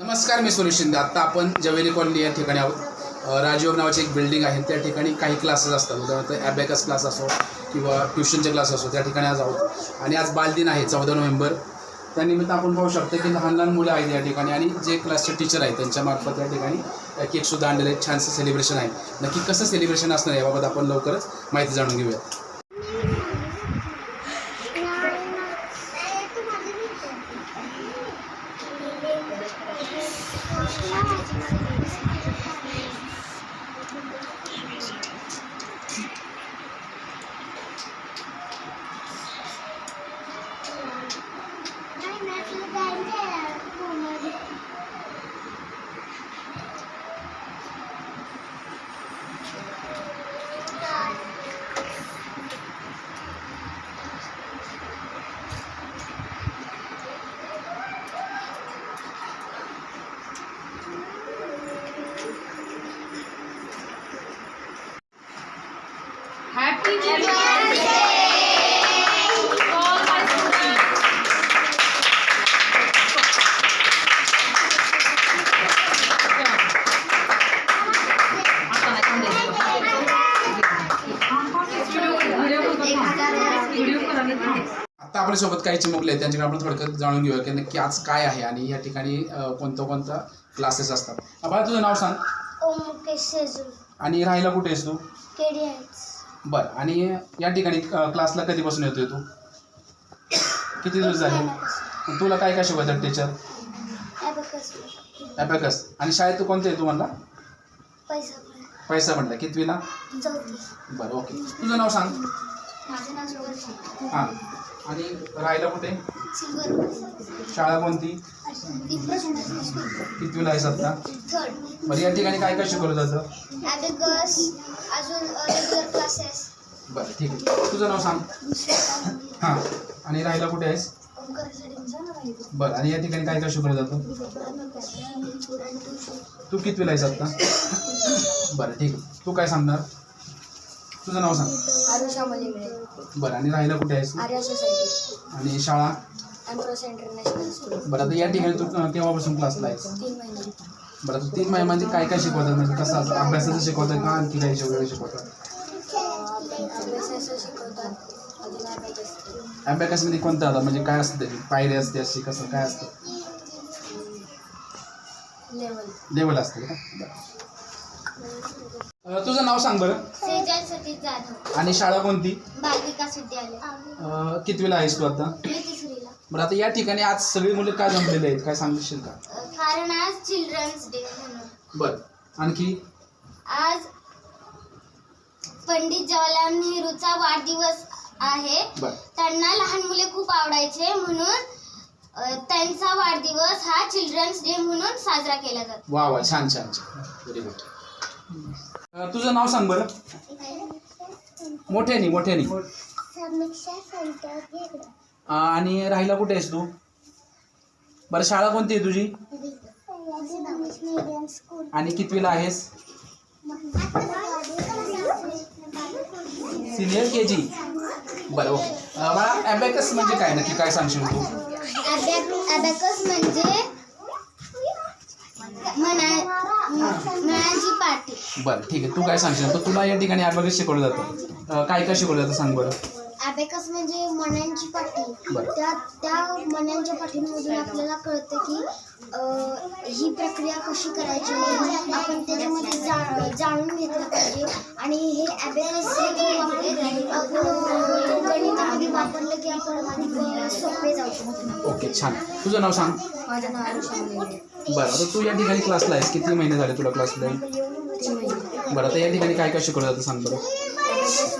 नमस्कार मी सुरेश शिंदे. आत्ता आपण जवेरी कॉलनी या ठिकाणी आहोत. राजीव राजयोग नावाची एक बिल्डिंग आहे. त्या ठिकाणी काही क्लासेस असतात. उदाहरणार्थ ॲबॅकस क्लास असो किंवा ट्युशनचे क्लास असो त्या ठिकाणी आज आहोत. आणि आज बालदिन आहे चौदा नोव्हेंबर. त्यानिमित्त आपण पाहू शकतो की लहान लहान मुलं आहेत या ठिकाणी आणि जे क्लासचे टीचर आहेत त्यांच्यामार्फत या ठिकाणी केकसुद्धा आणलेले छानसं सेलिब्रेशन आहे. नक्की कसं सेलिब्रेशन असणार आहे याबाबत आपण लवकरच माहिती जाणून घेऊया Thank you. आता आपल्यासोबत काही चिमुकले आहेत त्यांच्याकडे आपण थोडक्यात जाणून घेऊया की नक्की आज काय आहे आणि या ठिकाणी कोणतं कोणतं क्लासेस असतात. बाळा तुझं नाव सांग. ओम मुकेश सेजू आणि राहायला कुठे आहेस तू? केडी हाईट्स बरं आणि या ठिकाणी क्लासला कधीपासून येतोय तू? किती दिवस झाले? तुला काय काय शिकवतात टीचर ॲबॅकस आणि शाळेत तू कोणते आहे तू म्हणला पैसा म्हटलं. कितवीला? बरं ओके. तुझं नाव सांग. हां. आणि राहायला कुठे? शाळा कोणती? कितवीला आहेस आत्ता बरं या ठिकाणी काय काय शिकवलं जातं? बरं ठीक आहे. तुझं नाव सांग. हां. आणि राहायला कुठे आहेस? बरं आणि या ठिकाणी काय काय शिकवलं जातं? तू कितवीला आहेस आत्ता बरं ठीक आहे. तू काय सांगणार? तुझं नाव सांग. आरुषा बरं आणि राहायला कुठे आहेस? आर्या सोसायटी आणि शाळा? Andros international school. बरं आता या ठिकाणी तू अं, केव्हापासून क्लासला आहेस? तीन महिने बरं तू तीन महिन्यामध्ये काय काय शिकवतात? म्हणजे कसं असतं? अभ्यासाचं शिकवतात का? आणखी काही वगैरे शिकवतात? अभ्यासाचं शिकवतात. अजून अभ्यास असते. अभ्यासामध्ये कोणतं आता? म्हणजे काय असतं? त्याची पायरी असते अशी कसं? काय असतं? लेवल. लेवल असते का? बरं. अं, तुझं नाव सांग बरं. सेजल सतीश जाधव. आणि शाळा कोणती? बालविकास विद्यालय. अं, कितवीला आहेस तू आता? मी तिसरीला. बरं आता या ठिकाणी आज सगळी मुलं काय जमलेले आहेत? काय सांगशील का? कारण आज चिल्ड्रन्स डे म्हणून. बरं आणखी? आज पंडित जवाहरलाल नेहरूचा वाढदिवस आहे. बरं. त्यांना लहान मुले खूप आवडायचे म्हणून अ, त्यांचा वाढदिवस हा चिल्ड्रन्स डे म्हणून साजरा केला जातो. वा वा छान छान छान. व्हेरी गुड तुझं नाव सांग बरं. मोठ्यानी मोठ्यानी. आणि राहायला कुठे आहेस तू? बरं शाळा कोणती आहे तुझी? आणि कितवीला आहेस? सिनियर के जी बरं ओके. अं, बाळा ॲबॅकस म्हणजे काय? नक्की काय सांगशील तू? अबॅकस म्हणजे बरं ठीक आहे. तू काय सांगशील? तर तुला या ठिकाणी ॲबॅकस शिकवलं जातं. अं, काय काय शिकवलं जातं सांग बरं. अबॅकस म्हणजे मनांची पाठी. बरं. त्या त्या मनांच्या पाठीमधून आपल्याला कळतं की अं, ही प्रक्रिया कशी करायची आपण त्याच्यामध्ये जा जाणून घेतलं पाहिजे. आणि हे अबॅकस आपण गणितामध्ये वापरलं की आपण अधिक सोपे जाऊ शकतो. ओके छान. तुझं नाव सांग. माझं नाव आरुषा बरं तू या ठिकाणी क्लासला आहेस. किती महिने झाले तुला क्लासला बरं आता या ठिकाणी काय काय शिकवलं जातं सांग बरं?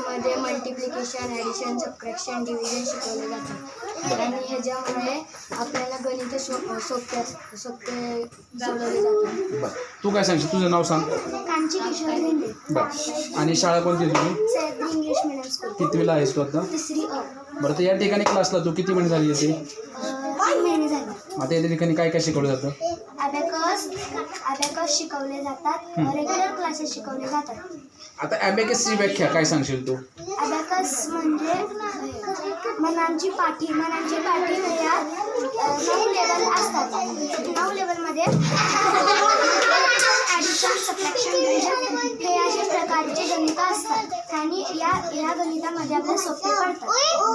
मध्ये मल्टिप्लिकेशन ॲडिशन सबट्रॅक्शन डिव्हिजन शिकवले जातात आणि ह्याच्यामुळे आपल्याला गणित सो सोपे सोपे सोडवले जातात बरं. तू काय सांगशील? तुझं नाव सांग. कांची किशोर भेंडे. बरं. आणि शाळा कोणती आहे तुझी? सह्याद्री इंग्लिश मिडियम स्कूल कितवीला आहेस तू आता? तिसरी अ. बरं तर या ठिकाणी क्लासला तू किती महिने झाली येते तीन महिने झाले. आता या ठिकाणी काय काय शिकवलं जातं? अबॅकस अबॅकस शिकवले जातात. रेग्युलर क्लासेस शिकवले जातात. आता ॲबॅकसची व्याख्या काय सांगशील तू? अबॅकस म्हणजे मनांची पाठी मनांची पाठी म्हणजे नऊ लेवल असतात. नऊ लेवलमध्ये ॲडिशन सबट्रॅक्शन हे अशा प्रकारचे गणितं असतात. आणि या या गणितामध्ये आपल्याला सोपे पडतात.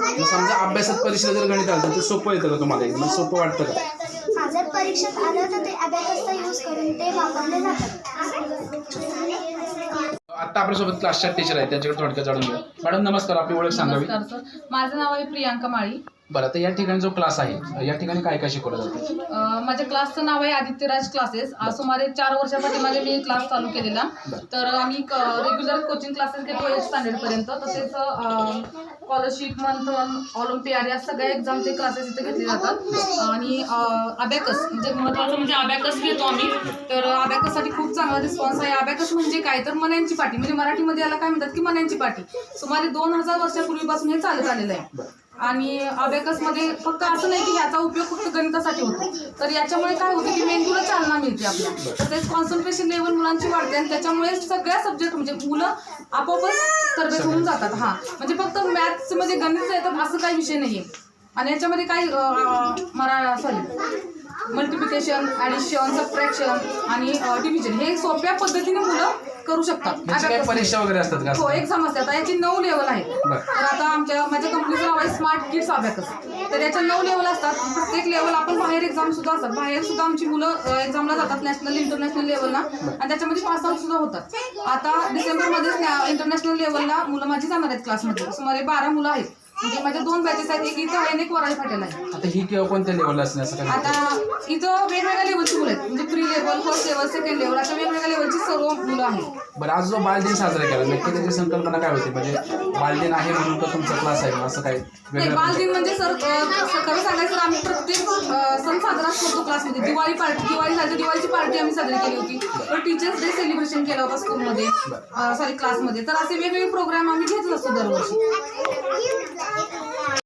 मग समजा अभ्यासात परीक्षेला जर गणित आलं तर ते सोपं येतं का तुम्हाला? एकदम सोपं वाटतं का? परीक्षेत आलं तर ते अबॅकसचा यूज करून ते वापरले जातात. आता आपल्यासोबत क्लासच्या टीचर आहेत त्यांच्याकडे थोडक्यात जाणून घेऊ. मॅडम नमस्कार आपली ओळख सांगावी. नमस्कार सर माझं नाव आहे प्रियांका माळी. बरं तर या ठिकाणी जो क्लास आहे या ठिकाणी काय काय शिकवलं जातं? अं, माझ्या क्लासचं नाव आहे आदित्यराज क्लासेस आज सुमारे चार वर्षापाठीमागे मी क्लास चालू केलेला. तर आम्ही रेग्युलर कोचिंग क्लासेस घेतो एट स्टँडर्डपर्यंत तसेच स्कॉलरशिप मंथन ऑलिम्पियाड या सगळ्या एक्झामचे क्लासेस इथे घेतले जातात. आणि अबॅकस म्हणजे महत्त्वाचं म्हणजे अबॅकस घेतो आम्ही. तर अबॅकससाठी खूप चांगला रिस्पॉन्स आहे. अबॅकस म्हणजे काय? तर मन्यांची पाठी. म्हणजे मराठीमध्ये याला काय म्हणतात की मन्यांची पाठी. सुमारे दोन हजार वर्षापूर्वीपासून हे चालत आलेलं आहे. आणि अबॅकसमध्ये फक्त असं नाही की ह्याचा उपयोग फक्त गणितासाठी होतो. तर याच्यामुळे काय होतं की मेंदूला चालना मिळते आपल्या. तसेच कॉन्सन्ट्रेशन लेवल मुलांची वाढते आणि त्याच्यामुळे सगळ्या सब्जेक्ट म्हणजे मुलं आपोआपच तरबेज होऊन जातात. हा. म्हणजे फक्त मॅथ्समध्ये गणित येतात असं काही विषय नाही आहे आणि याच्यामध्ये काही मरा सॉरी मल्टिप्लिकेशन ॲडिशन सबट्रॅक्शन आणि डिव्हिजन हे सोप्या पद्धतीने मुलं करू शकतात Abacus परीक्षा वगैरे असतात का हो एक्झाम असते आता याची नऊ लेवल बरं. तर आता आमच्या माझ्या कंपनीचं नाव आहे स्मार्ट किड्स अबॅकस तर याच्या नऊ लेवल असतात. प्रत्येक लेवल आपण बाहेर एक्झाम सुद्धा असतात. बाहेर सुद्धा आमची मुलं एक्झामला जातात नॅशनल इंटरनॅशनल लेवलला आणि त्याच्यामध्ये पास आउट सुद्धा होतात. आता डिसेंबरमध्ये इंटरनॅशनल लेवलला मुलं माझी जाणार आहेत क्लासमध्ये सुमारे बारा मुलं आहेत. म्हणजे माझ्या दोन बॅचेस आहेत. एक इथं आणि एक फाटेल आहे. आता ही किंवा कोणत्या लेवलला असणे असं काय आता इथं वेगवेगळ्या लेवलची मुलं आहेत. म्हणजे pre level first level second level अशा वेगवेगळ्या लेवलची सर्व मुलं आहेत. बरं आज जो बालदिन साजरा केला नक्की त्याची संकल्पना काय होती? म्हणजे बालदिन आहे म्हणून तर तुमचा क्लास आहे असं काय नाही वेगळं बालदिन म्हणजे सर अ, खरं सांगायचं तर आम्ही सण साजरा करतो क्लासमध्ये दिवाळी पार्टी दिवाळी झाली दिवाळीची पार्टी आम्ही साजरी केली होती. तर टीचर्स डे सेलिब्रेशन केला होता स्कूलमध्ये सॉरी क्लासमध्ये तर असे वेगवेगळे प्रोग्राम आम्ही घेतलो असतो दरवर्षी.